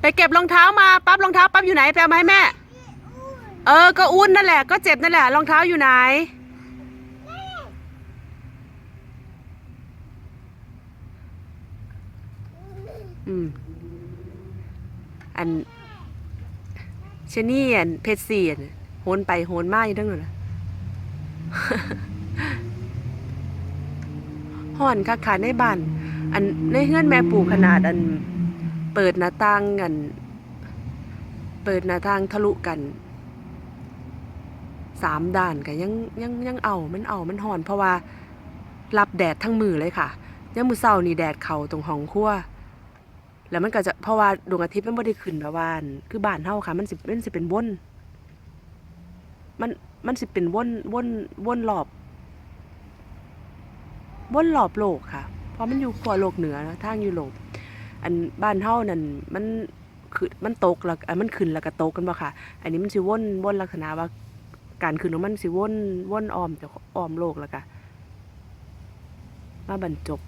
ไปเก็บรองเท้ามาปั๊บรองเท้าปั๊บอยู่ไหนไปเอามาให้แม่ เออ ก็อุ้นนั่นแหละ ก็เจ็บนั่นแหละรองเท้าอยู่ไหน อืม อันเชนี่อันเพชรสี่อันโหนไปโหนมาอยู่ทั้งนั้นนะห่อนคักขาในบ้าน อันในเฮือนแม่ปู่ขนาดอัน เปิดหน้าต่างกัน เปิดหน้าต่างทะลุกันสามด้านก็ยังยังยังเอา มันเอา มันหอน เพราะว่ารับแดดทั้งมือเลยค่ะยังมือเศร้านี่แดดเขาตรงห้องครัวแล้วมันก็จะเพราะว่าดวงอาทิตย์มันไม่ได้ขึ้นแบบว่านคือบ้านเฮาค่ะ มันสิมันสิเป็นวน มันมันสิเป็นวนวนวนรอบวนรอบโลกค่ะ เพราะมันอยู่ขั้วโลกเหนือนะทางยุโรป อันบ้านเฮานั่นมันคือมันตกแล้วมันขึ้นแล้วก็ตกกันบ่ค่ะ อันนี้มันสิวนวนลักษณะว่าการขึ้นของมันสิวนวนอ้อมจากอ้อมโลกแล้วก็มาบรรจบ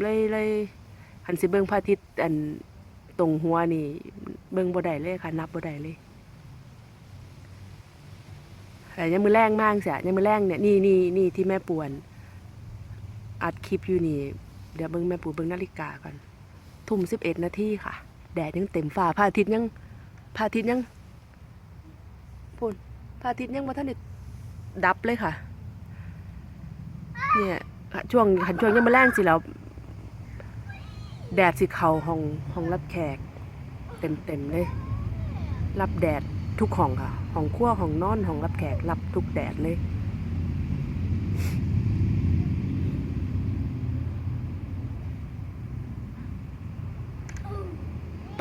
เลยเลยหันสิเบิ่งพระอาทิตย์อันตรงหัวนี่ เบิ่งบ่ได้เลยค่ะ นับบ่ได้เลยแต่ยังมือแรงมากเสียยังมือแรงเนี่ยนี่นี่นี่ที่แม่ปวน อัดคลิปอยู่นี่ เดี๋ยวเบิ่งแม่ปูเบิ่งนาฬิกาก่อน ทุ่มสิบเอ็ดนาทีค่ะ แดดยังเต็มฟ้าพระอาทิตย์ยังพระอาทิตย์ยังพูนพระอาทิตย์ยังมาท่านได้ดับเลยค่ะ เนี่ยช่วงหันช่วงยังมาแรงสิแล้ว แดดสิเขาห้องห้องรับแขก เต็มเต็มเลย รับแดดทุกห้องค่ะ ห้องครัวห้องนอนห้องรับแขกรับทุกแดดเลย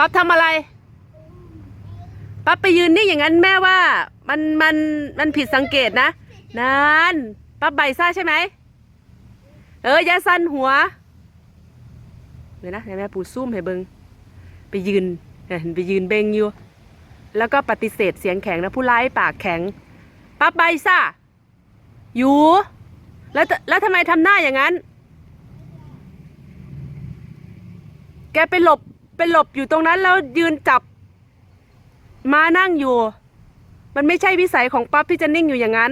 ปั๊บทำอะไรปั๊บไปยืนนี่อย่างนั้นแม่ว่า มันมันมันผิดสังเกตนะนั่นปั๊บใบซ่าใช่ไหมเอออย่าสั่นหัวเดี๋ยวนะแม่ปูซุ่มให้เบิงไปยืนเห็นไปยืนเบงอยู่ แล้วก็ปฏิเสธเสียงแข็งนะผู้ร้ายปากแข็งปั๊บใบซ่าอยู่แล้วแล้วทำไมทำหน้าอย่างนั้น แกไปหลบ ไปหลบอยู่ตรงนั้นแล้วยืนจับมานั่งอยู่ มันไม่ใช่วิสัยของปั๊บที่จะนิ่งอยู่อย่างนั้น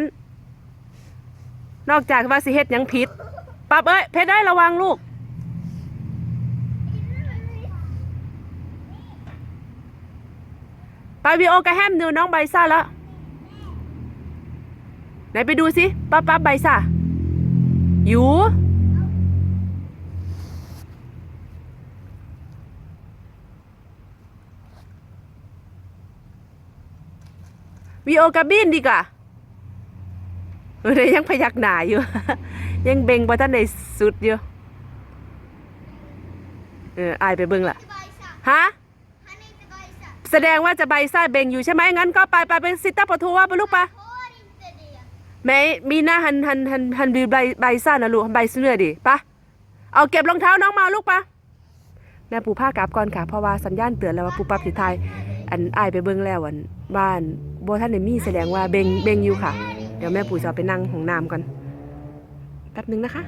นอกจากว่าสิเฮ็ดหยังผิดปั๊บเอ้ยเพชรได้ระวังลูก ไปวีโอกระแฮมดูน้องใบซ่าแล้ว ไหนไปดูสิปั๊บปั๊บใบซ่าอยู่ วีโอกับบินดีกว่าเออเดี๋ยวยังพยักหนาอยู่ ยังเบ่งบ่ท่านในสุดอยู่ เอออายไปเบิ่งล่ะ ฮะ แสดงว่าจะใบซ่าเบ่งอยู่ใช่ไหมงั้นก็ไปไปเป็นซิต้าปะทัวไปลูกปะแม่มีหน้าหันหันหันหันบีใบใบซ่านะลูกใบเสื้อดิปะเอาเก็บรองเท้าน้องมาลูกปะแม่ปูผ้ากลับก่อนค่ะเพราะว่าสัญญาณเตือนแล้วว่าปูปับสิทาย อันอายไปเบิ่งแล้วอันบ้านบ่ท่านได้มีแสดงว่าเบ่งเบ่งอยู่ค่ะ เดี๋ยวแม่ปู่จะเอาไปนั่งห้องน้ำก่อนแป๊บหนึงนะคะ